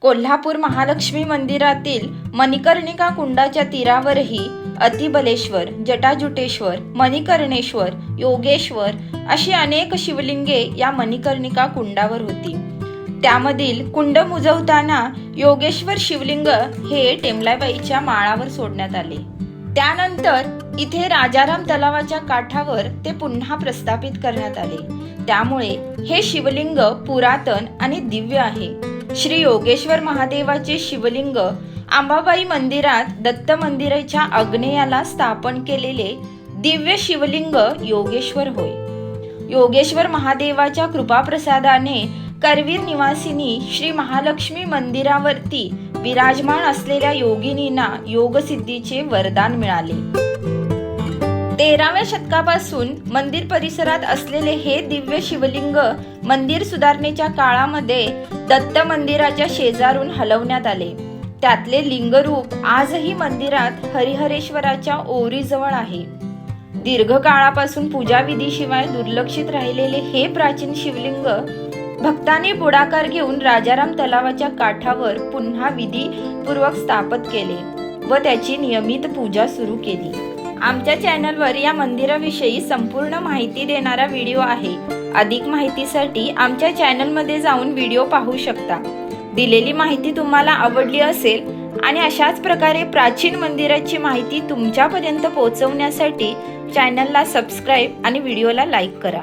कोल्हापूर महालक्ष्मी मंदिरातील मणिकर्णिका कुंडाच्या तीरावरही अतिबलेश्वर जटाजुटेश्वर मणिकर्णेश्वर योगेश्वर अशी अनेक शिवलिंगे या मणिकर्णिका कुंडावर होती. त्यामधील कुंड मुजवताना योगेश्वर शिवलिंग हे टेमलाबाईच्या माळावर सोडण्यात आले. त्यानंतर इथे राजाराम तलावाच्या काठावर ते पुन्हा प्रस्थापित करण्यात आले. त्यामुळे हे शिवलिंग पुरातन आणि दिव्य आहे. श्री योगेश्वर महादेवाचे शिवलिंग अंबाबाई मंदिरात दत्त मंदिराच्या आग्नेयाला स्थापन केलेले दिव्य शिवलिंग योगेश्वर होय. योगेश्वर महादेवाच्या कृपाप्रसादाने करवीर निवासिनी श्री महालक्ष्मी मंदिरावरती विराजमान असलेल्या योगिनींना योगसिद्धीचे वरदान मिळाले. तेराव्या शतकापासून मंदिर परिसरात असलेले हे दिव्य शिवलिंग मंदिर सुधारणेच्या काळामध्ये दत्त मंदिराच्या शेजारून हलवण्यात आले. त्यातले लिंगरूप आजही मंदिरात हरिहरेश्वराच्या ओरीजवळ आहे. दीर्घकाळापासून पूजाविधीशिवाय दुर्लक्षित राहिलेले हे प्राचीन शिवलिंग भक्तांनी पुढाकार घेऊन राजाराम तलावाच्या काठावर पुन्हा विधीपूर्वक स्थापित केले व त्याची नियमित पूजा सुरू केली. आमच्या चॅनलवर या मंदिराविषयी संपूर्ण माहिती देणारा व्हिडिओ आहे. अधिक माहितीसाठी आमच्या चॅनलमध्ये जाऊन व्हिडिओ पाहू शकता. दिलेली माहिती तुम्हाला आवडली असेल आणि अशाच प्रकारे प्राचीन मंदिराची माहिती तुमच्यापर्यंत पोहोचवण्यासाठी चॅनलला सबस्क्राईब आणि व्हिडिओला लाईक करा.